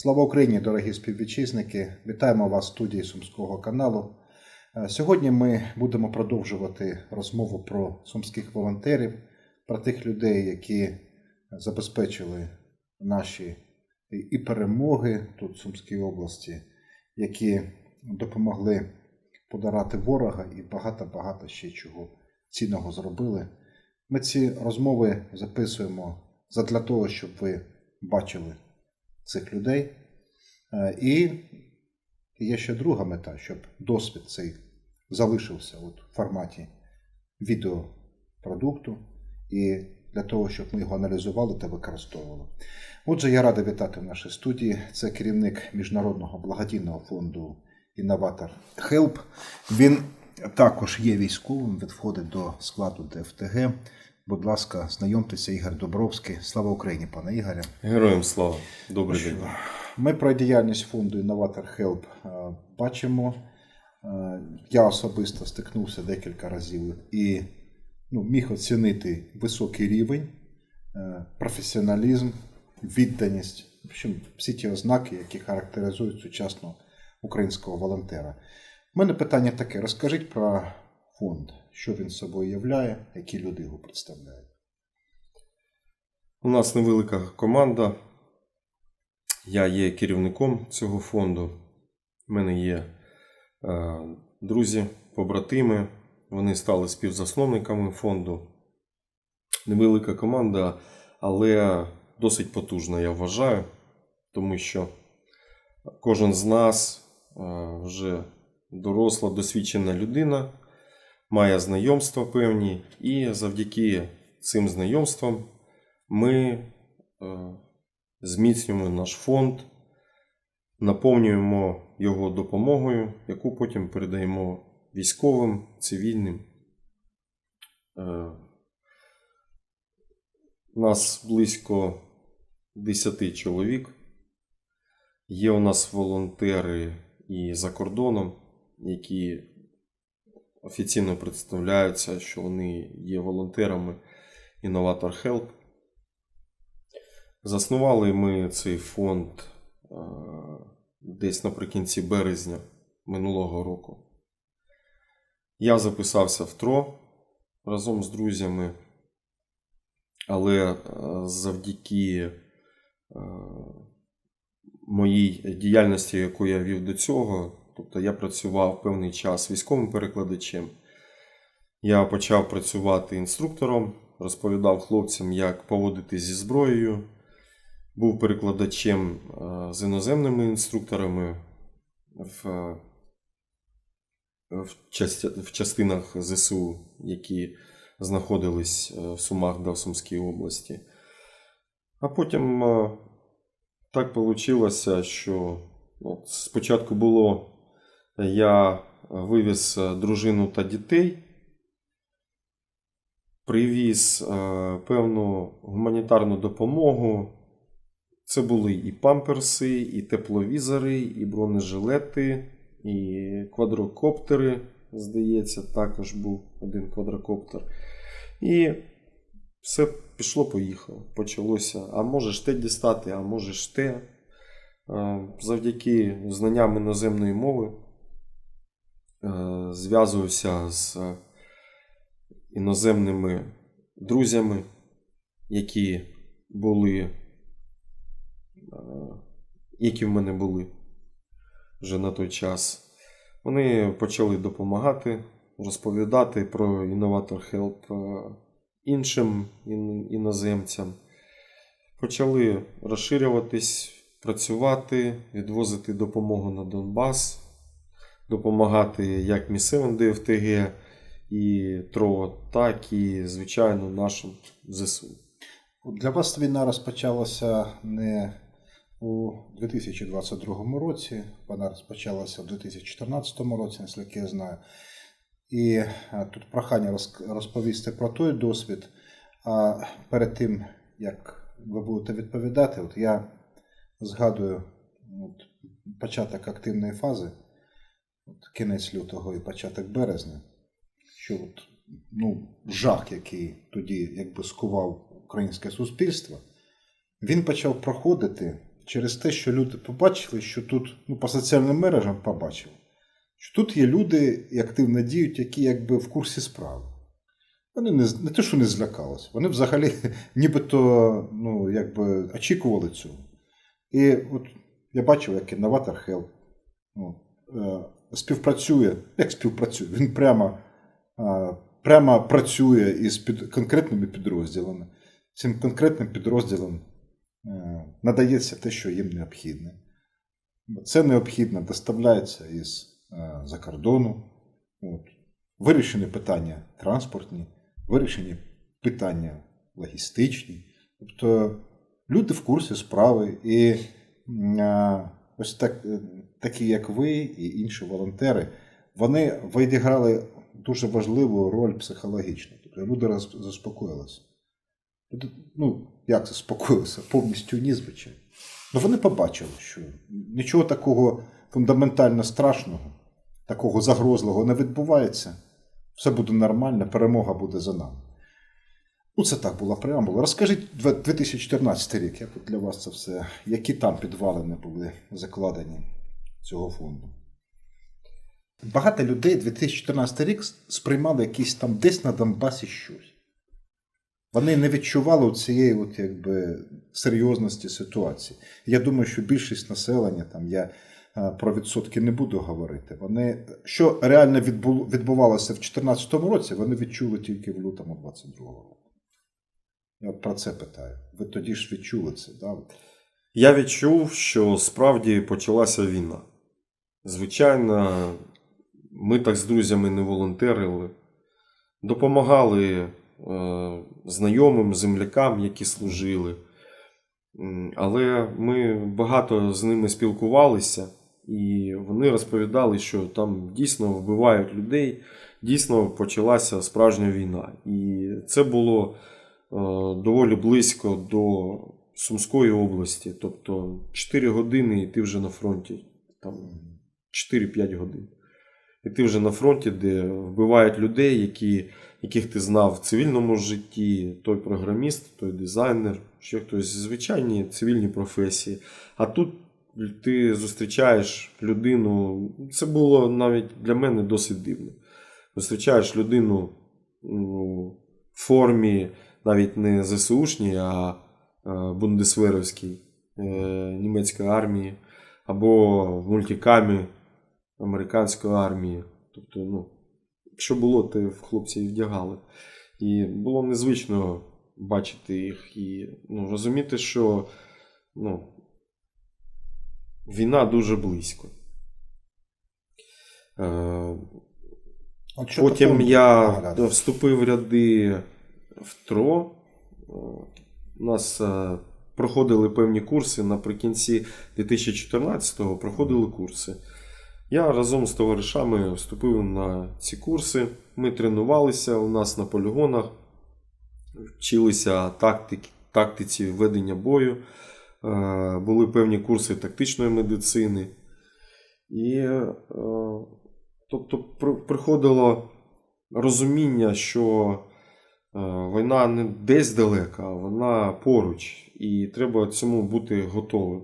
Слава Україні, дорогі співвітчизники! Вітаємо вас в студії Сумського каналу. Е, Сьогодні ми будемо продовжувати розмову про сумських волонтерів, про тих людей, які забезпечили наші і перемоги тут, в Сумській області, які допомогли подорати ворога і багато-багато ще чого цінного зробили. Ми ці розмови записуємо задля того, щоб ви бачили цих людей. Е, І є ще друга мета, щоб досвід цей залишився от в форматі відеопродукту і для того, щоб ми його аналізували та використовували. Отже, я радий вітати в нашій студії. Це керівник міжнародного благодійного фонду Інноватор Help. Він також є військовим, він входить до складу ДФТГ. Будь ласка, знайомтеся, Ігор Добровський. Слава Україні, пане Ігоря. Героям слава. Добрий день. Ми про діяльність фонду Інноватор Help е, бачимо. Е, Я особисто стикнувся декілька разів і ну, міг оцінити високий рівень, е, професіоналізм, відданість, в общем, всі ті ознаки, які характеризують сучасного українського волонтера. У мене питання таке: розкажіть про фонд, що він собою являє, які люди його представляють. У нас невелика команда. Я є керівником цього фонду. У мене є е, друзі, побратими. Вони стали співзасновниками фонду. Невелика команда, але досить потужна, я вважаю, тому що кожен з нас е, вже доросла, досвідчена людина, має знайомства певні, і завдяки цим знайомствам ми е, зміцнюємо наш фонд, наповнюємо його допомогою, яку потім передаємо військовим, цивільним. Е, Нас близько 10 чоловік. Є у нас волонтери і за кордоном, які офіційно представляються, що вони є волонтерами Innovator Help. Заснували ми цей фонд е, десь наприкінці березня минулого року. Я записався в ТРО разом з друзями, але е, завдяки е, моїй діяльності, яку я вів до цього, тобто я працював певний час військовим перекладачем. Я почав працювати інструктором, розповідав хлопцям, як поводитись зі зброєю. Був перекладачем е, з іноземними інструкторами в, е, в, части, в частинах ЗСУ, які знаходились е, в Сумах да в Сумській області. А потім так вийшло, що от, спочатку було я вивіз е, дружину та дітей, привіз е, певну гуманітарну допомогу. Це були і памперси, і тепловізори, і бронежилети, і квадрокоптери. Здається, також був один квадрокоптер. І все пішло-поїхало. Почалося. А можеш те дістати, а можеш те. Е, Завдяки знанням іноземної мови е, зв'язувався з іноземними друзями, які були, е, які в мене були вже на той час. Вони почали допомагати, розповідати про Innovator Help е, іншим іноземцям. Почали розширюватись, працювати, відвозити допомогу на Донбас, допомагати як місцевим ДФТГ і ТРО, так і, звичайно, нашим ЗСУ. Для вас війна розпочалася не у 2022 році, вона розпочалася у 2014 році, наскільки я знаю. І тут прохання розповісти про той досвід. А перед тим, як ви будете відповідати, от я згадую от, початок активної фази, от, кінець лютого і початок березня, що от, ну, жах, який тоді якби скував українське суспільство, він почав проходити через те, що люди побачили, що тут, ну, по соціальним мережам побачили, що тут є люди і активно діють, які якби в курсі справи. Вони не, не те, що не злякалися, вони взагалі нібито ну, якби, очікували цього. І от я бачив, як інноватор Help ну, е, співпрацює, як співпрацює, він прямо, е, прямо працює із під, конкретними підрозділами. Цим конкретним підрозділам е, надається те, що їм необхідне. Це необхідно доставляється із е, за кордону. От. Вирішені питання транспортні, вирішені питання логістичні. Тобто люди в курсі справи, і а, ось так, е, такі, як ви і інші волонтери, вони відіграли дуже важливу роль психологічну. Тобто люди заспокоїлися. Ну, як заспокоїлися? Повністю ні, звичайно. Ну вони побачили, що нічого такого фундаментально страшного, такого загрозливого не відбувається. Все буде нормально, перемога буде за нами. Ну, це так була преамбула. Розкажіть 2014 рік, як для вас це все, які там підвалини були закладені цього фонду? Багато людей 2014 рік сприймали якісь там десь на Донбасі щось. Вони не відчували цієї от, якби, серйозності ситуації. Я думаю, що більшість населення, там я е, про відсотки не буду говорити. Вони, що реально відбу- відбувалося в 2014 році, вони відчули тільки в лютому 22 року. Я от про це питаю. Ви тоді ж відчули це, да? Я відчув, що справді почалася війна. Звичайно, ми так з друзями не волонтерили, допомагали е, знайомим, землякам, які служили. Але ми багато з ними спілкувалися, і вони розповідали, що там дійсно вбивають людей, дійсно почалася справжня війна. І це було доволі близько до Сумської області. Тобто 4 години і ти вже на фронті. Там 4-5 годин. І ти вже на фронті, де вбивають людей, які, яких ти знав в цивільному житті, той програміст, той дизайнер, ще хтось звичайні цивільні професії. А тут ти зустрічаєш людину. Це було навіть для мене досить дивно. Зустрічаєш людину ну, в формі навіть не ЗСУшній, а е, бундесверівській е, німецької армії, або в мультикамі американської армії. Тобто, ну, якщо було, то в хлопці і вдягали. І було незвично бачити їх і ну, розуміти, що ну, війна дуже близько. Е, От Потім я вступив в ряди в ТРО. Е, У нас е, проходили певні курси наприкінці 2014-го проходили курси. Я разом з товаришами вступив на ці курси. Ми тренувалися у нас на полігонах, вчилися тактик, тактиці ведення бою. Е, Були певні курси тактичної медицини. І е, тобто приходило розуміння, що е, війна не десь далека, а вона поруч, і треба цьому бути готовим.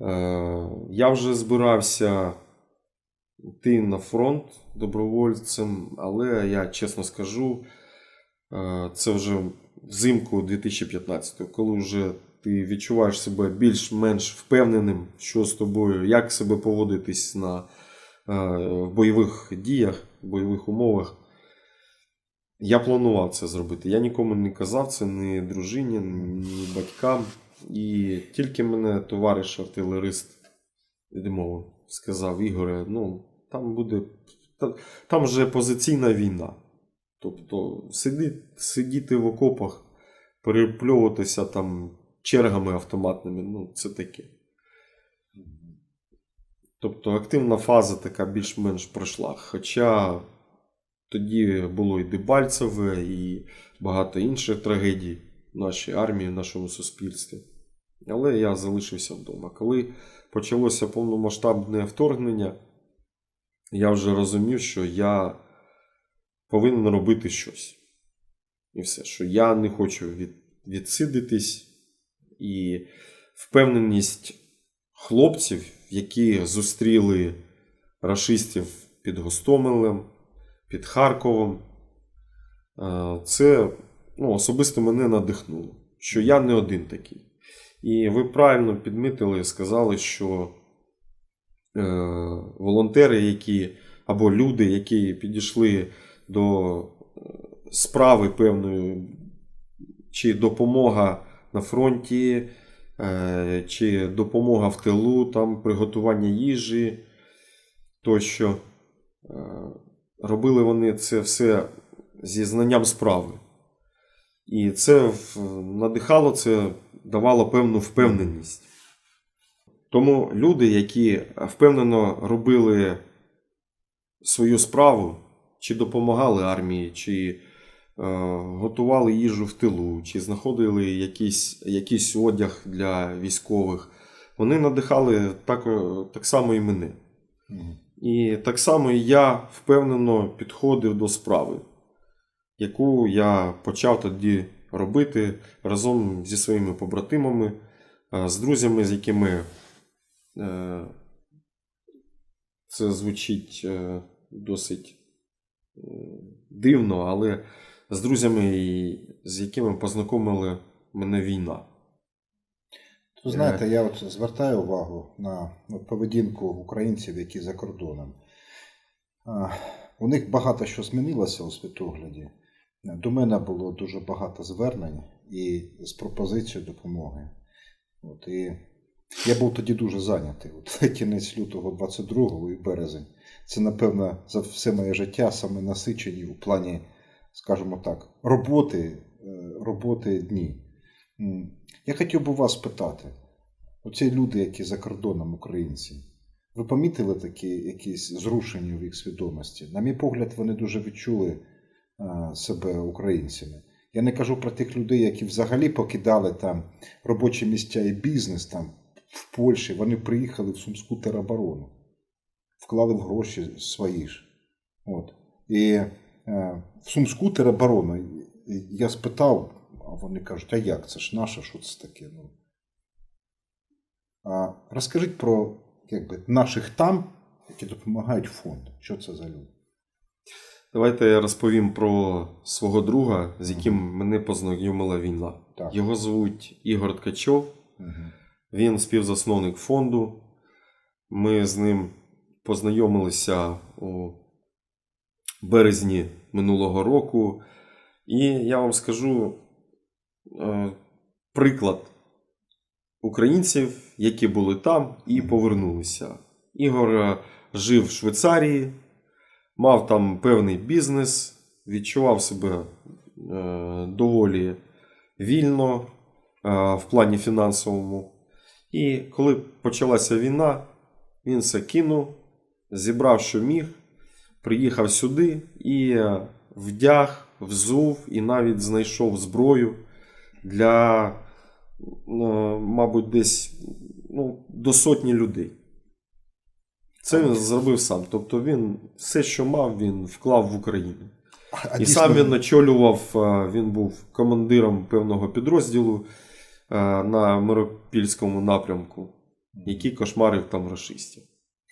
Е, Я вже збирався йти на фронт добровольцем, але я чесно скажу, е, це вже взимку 2015-го, коли вже ти відчуваєш себе більш-менш впевненим, що з тобою, як себе поводитись на, е, в бойових діях, в бойових умовах. Я планував це зробити. Я нікому не казав це ні дружині, ні батькам. І тільки мене товариш артилерист відмовив, сказав Ігоре, ну там буде. Там вже позиційна війна. Тобто сиди, сидіти в окопах, перепльовуватися там чергами автоматними, ну це таке. Тобто активна фаза така більш-менш пройшла. Хоча тоді було і Дебальцеве, і багато інших трагедій в нашій армії, в нашому суспільстві. Але я залишився вдома. Коли почалося повномасштабне вторгнення, я вже розумів, що я повинен робити щось. І все, що я не хочу від, відсидитись і впевненість хлопців, які зустріли рашистів під Гостомелем, під Харковом. Е, Це ну, особисто мене надихнуло, що я не один такий. І ви правильно підмітили, сказали, що е, волонтери, які або люди, які підійшли до е, справи певної, чи допомога на фронті, е, чи допомога в тилу, там приготування їжі тощо. Е, Робили вони це все зі знанням справи. І це надихало, це давало певну впевненість. Тому люди, які впевнено робили свою справу, чи допомагали армії, чи е, готували їжу в тилу, чи знаходили якийсь, якийсь одяг для військових, вони надихали так, так само і мене. І так само я впевнено підходив до справи, яку я почав тоді робити разом зі своїми побратимами, е, з друзями, з якими е, це звучить е, досить дивно, але з друзями, з якими познайомила мене війна. Ви знаєте, я от звертаю увагу на ну, поведінку українців, які за кордоном. У них багато що змінилося у світогляді. До мене було дуже багато звернень і з пропозицією допомоги. От, і я був тоді дуже зайнятий. От, кінець лютого 22-го і березень. Це, напевно, за все моє життя саме насичені у плані, скажімо так, роботи, е, роботи дні. Я хотів би вас питати: оці люди, які за кордоном українці, ви помітили такі якісь зрушення в їх свідомості? На мій погляд, вони дуже відчули себе українцями. Я не кажу про тих людей, які взагалі покидали там робочі місця і бізнес там в Польщі. Вони приїхали в Сумську тероборону, вклали в гроші свої ж. От. І е, в Сумську тероборону я спитав, а вони кажуть, а як? Це ж наше, що це таке? Ну, а розкажіть про якби, наших там, які допомагають фонду. Що це за люди? Давайте я розповім про свого друга, з яким мене познайомила війна. Так. Його звуть Ігор Ткачов. Угу. Він співзасновник фонду. Ми з ним познайомилися у березні минулого року. І я вам скажу приклад українців, які були там і повернулися. Ігор е, жив в Швейцарії, мав там певний бізнес, відчував себе е, доволі вільно е, в плані фінансовому. І коли почалася війна, він все кинув, зібрав, що міг, приїхав сюди і е, вдяг, взув і навіть знайшов зброю для, е, мабуть, десь ну, до сотні людей. Це він зробив сам. Тобто він все, що мав, він вклав в Україну. А, І дійсно, сам він очолював, е, він був командиром певного підрозділу е, на Миропільському напрямку, який кошмарив там рашистів.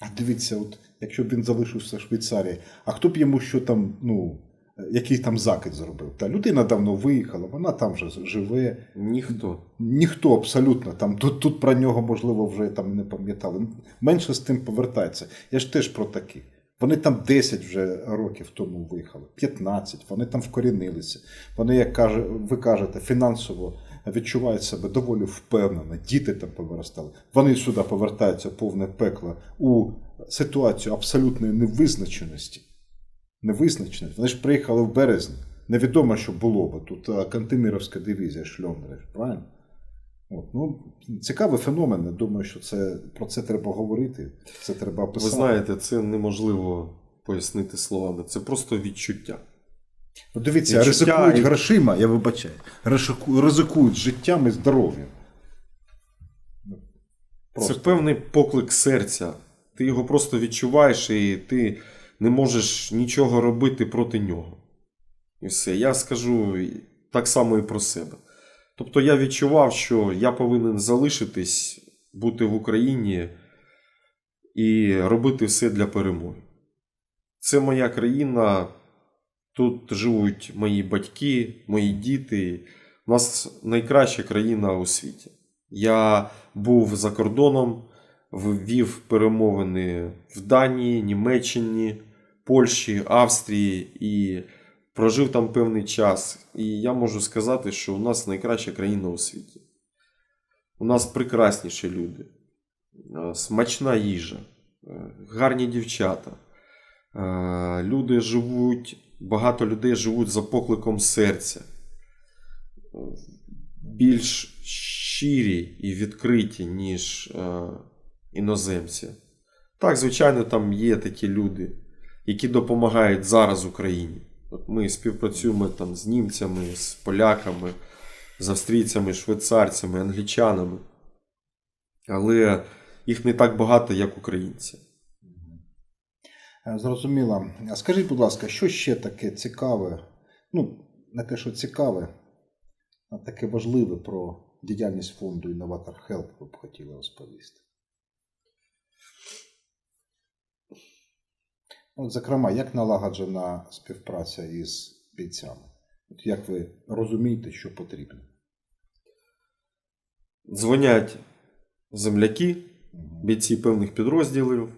А дивіться, от, якщо б він залишився в Швейцарії, а хто б йому що там, ну, який там закид зробив? Та людина давно виїхала, вона там вже живе. Ніхто. Ніхто абсолютно там тут, тут про нього, можливо, вже там не пам'ятали. Менше з тим повертається. Я ж теж про таких. Вони там 10 вже років тому виїхали, 15, вони там вкорінилися. Вони, як каже, ви кажете, фінансово відчувають себе доволі впевнено. Діти там повиростали. Вони сюди повертаються повне пекло у ситуацію абсолютної невизначеності. Невизначеності. Вони ж приїхали в березні. Невідомо, що було би. Тут а, Кантеміровська дивізія Шльондра, правильно? От, ну, цікавий феномен. Я думаю, що це, про це треба говорити. Це треба Ви знаєте, це неможливо пояснити словами. Це просто відчуття. Ну, дивіться, відчуття ризикують і- грошима, я вибачаю. Ризикують життям і здоров'ям. Ну. Це певний поклик серця. Ти його просто відчуваєш, і ти не можеш нічого робити проти нього. І все. Я скажу так само і про себе. Тобто я відчував, що я повинен залишитись, бути в Україні і робити все для перемоги. Це моя країна, тут живуть мої батьки, мої діти. У нас найкраща країна у світі. Я був за кордоном, вів перемовини в Данії, Німеччині, Польщі, Австрії і прожив там певний час. І я можу сказати, що у нас найкраща країна у світі. У нас прекрасніші люди, е, смачна їжа, е, гарні дівчата. Е, Люди живуть, багато людей живуть за покликом серця. Більш щирі і відкриті, ніж іноземці. Так, звичайно, там є такі люди, які допомагають зараз Україні. От ми співпрацюємо там з німцями, з поляками, з австрійцями, швейцарцями, англічанами. Але їх не так багато, як українці. Е, Зрозуміло. А скажіть, будь ласка, що ще таке цікаве? Ну, не те, що цікаве, а таке важливе про діяльність фонду Інноватор Хелп ви б хотіли розповісти? От, зокрема, як налагоджена співпраця із бійцями? От як ви розумієте, що потрібно? Дзвонять земляки, бійці певних підрозділів,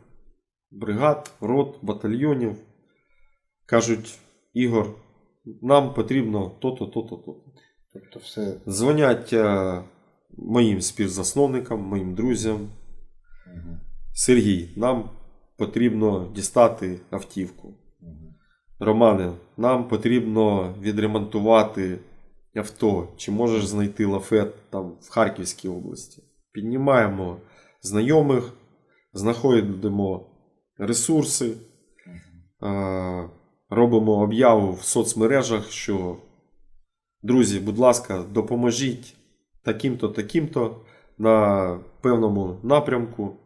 бригад, рот, батальйонів. Кажуть, Ігор, нам потрібно то-то, то-то, то-то. Тобто все Дзвонять е, моїм співзасновникам, моїм друзям. Мгм. Сергій, нам потрібно дістати автівку. Романе, нам потрібно відремонтувати авто. Чи можеш знайти лафет там в Харківській області? Піднімаємо знайомих, знаходимо ресурси, робимо об'яву в соцмережах, що друзі, будь ласка, допоможіть таким-то, таким-то на певному напрямку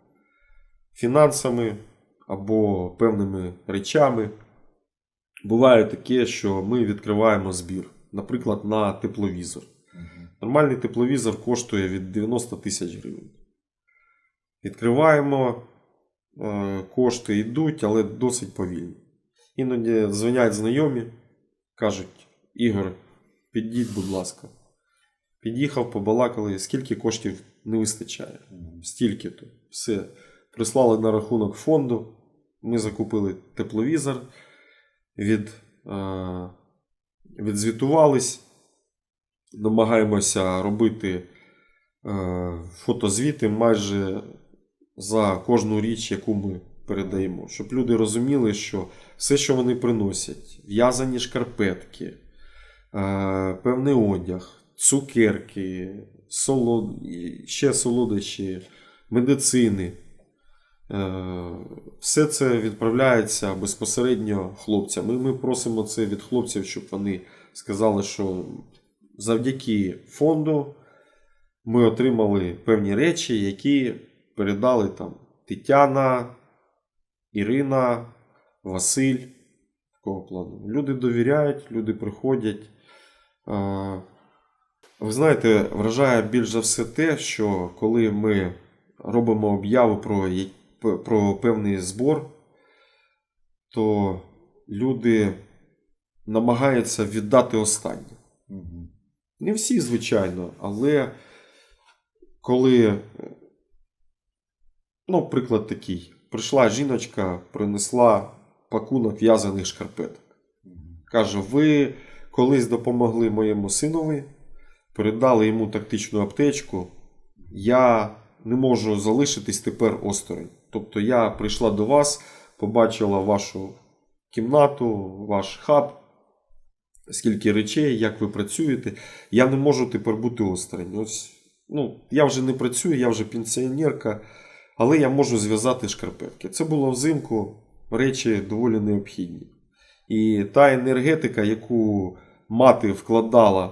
фінансами або певними речами. Буває таке, що ми відкриваємо збір, наприклад, на тепловізор. Нормальний тепловізор коштує від 90 тисяч гривень. Відкриваємо, е, кошти йдуть, але досить повільно. Іноді дзвонять знайомі, кажуть: Ігор, підіть, будь ласка. Під'їхав, побалакали, скільки коштів не вистачає. Стільки-то. Все. Прислали на рахунок фонду. Ми закупили тепловізор, від, е, відзвітувались, намагаємося робити е, фотозвіти майже за кожну річ, яку ми передаємо. Щоб люди розуміли, що все, що вони приносять, в'язані шкарпетки, е, певний одяг, цукерки, солод... ще солодощі, медицини. Е, Все це відправляється безпосередньо хлопцям. І ми просимо це від хлопців, щоб вони сказали, що завдяки фонду ми отримали певні речі, які передали там Тетяна, Ірина, Василь. Такого плану. Люди довіряють, люди приходять. Е, Ви знаєте, вражає більш за все те, що коли ми робимо об'яву про, про певний збор, то люди намагаються віддати останнє. Мгм. Не всі, звичайно, але коли, ну, приклад такий, прийшла жіночка, принесла пакунок в'язаних шкарпеток. Каже: ви колись допомогли моєму синові, передали йому тактичну аптечку. Я не можу залишитись тепер осторонь. Тобто я прийшла до вас, побачила вашу кімнату, ваш хаб, скільки речей, як ви працюєте. Я не можу тепер бути осторонь. Ось, ну, я вже не працюю, я вже пенсіонерка, але я можу зв'язати шкарпетки. Це було взимку, речі доволі необхідні. І та енергетика, яку мати вкладала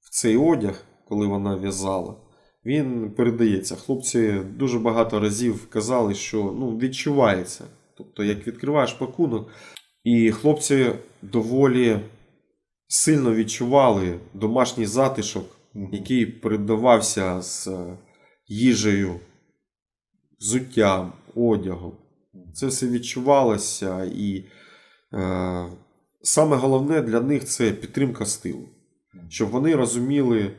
в цей одяг, коли вона в'язала, він передається. Хлопці дуже багато разів казали, що ну, відчувається. Тобто, як відкриваєш пакунок, і хлопці доволі сильно відчували домашній затишок який передавався з е, їжею, взуттям, одягом. Це все відчувалося, і е, саме головне для них це підтримка стилу, щоб вони розуміли,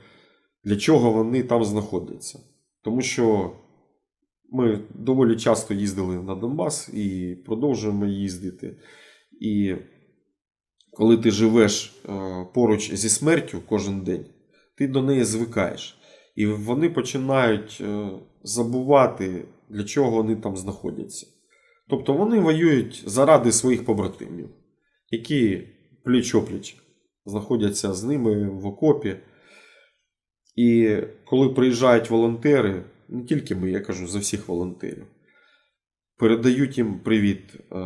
для чого вони там знаходяться. Тому що ми доволі часто їздили на Донбас і продовжуємо їздити. І коли ти живеш е, поруч зі смертю кожен день, ти до неї звикаєш. І вони починають е, забувати, для чого вони там знаходяться. Тобто вони воюють заради своїх побратимів, які пліч-опліч знаходяться з ними в окопі. І коли приїжджають волонтери, не тільки ми, я кажу за всіх волонтерів, передають їм привіт е,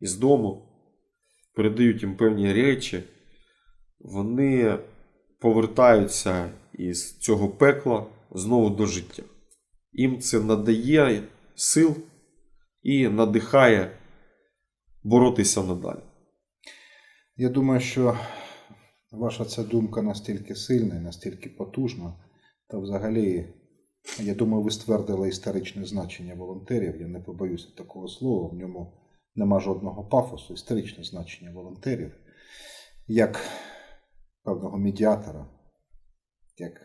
із дому, передають їм певні речі, вони повертаються із цього пекла знову до життя. Їм це надає сил і надихає боротися надалі. Я думаю, що ваша ця думка настільки сильна і настільки потужна, та взагалі, я думаю, ви ствердили історичне значення волонтерів. Я не побоюся такого слова. В ньому нема жодного пафосу, історичне значення волонтерів, як певного медіатора, як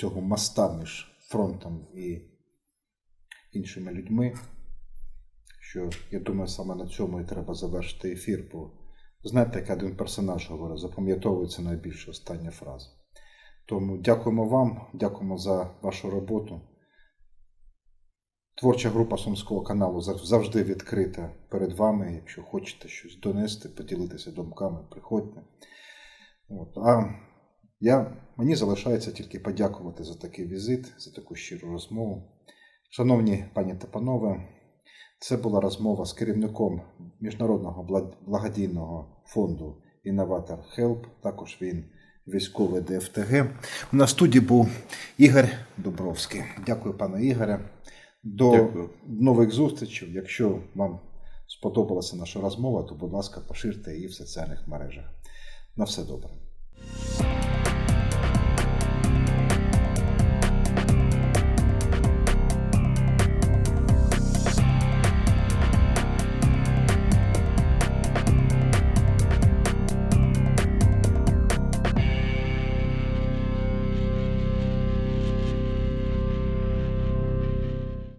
цього моста між фронтом і іншими людьми. Що я думаю, саме на цьому і треба завершити ефір. Бо знаєте, як один персонаж говорить, запам'ятовується найбільше остання фраза. Тому дякуємо вам, дякуємо за вашу роботу. Творча група Сумського каналу завжди відкрита перед вами. Якщо хочете щось донести, поділитися думками, приходьте. От. А я, мені залишається тільки подякувати за такий візит, за таку щиру розмову. Шановні пані та панове, це була розмова з керівником Міжнародного благодійного фонду Інноватор Хелп. Також він військовий ДФТГ. На студії був Ігор Дубровський. Дякую, пане Ігоре. До Дякую. нових зустрічей. Якщо вам сподобалася наша розмова, то, будь ласка, поширте її в соціальних мережах. На все добре.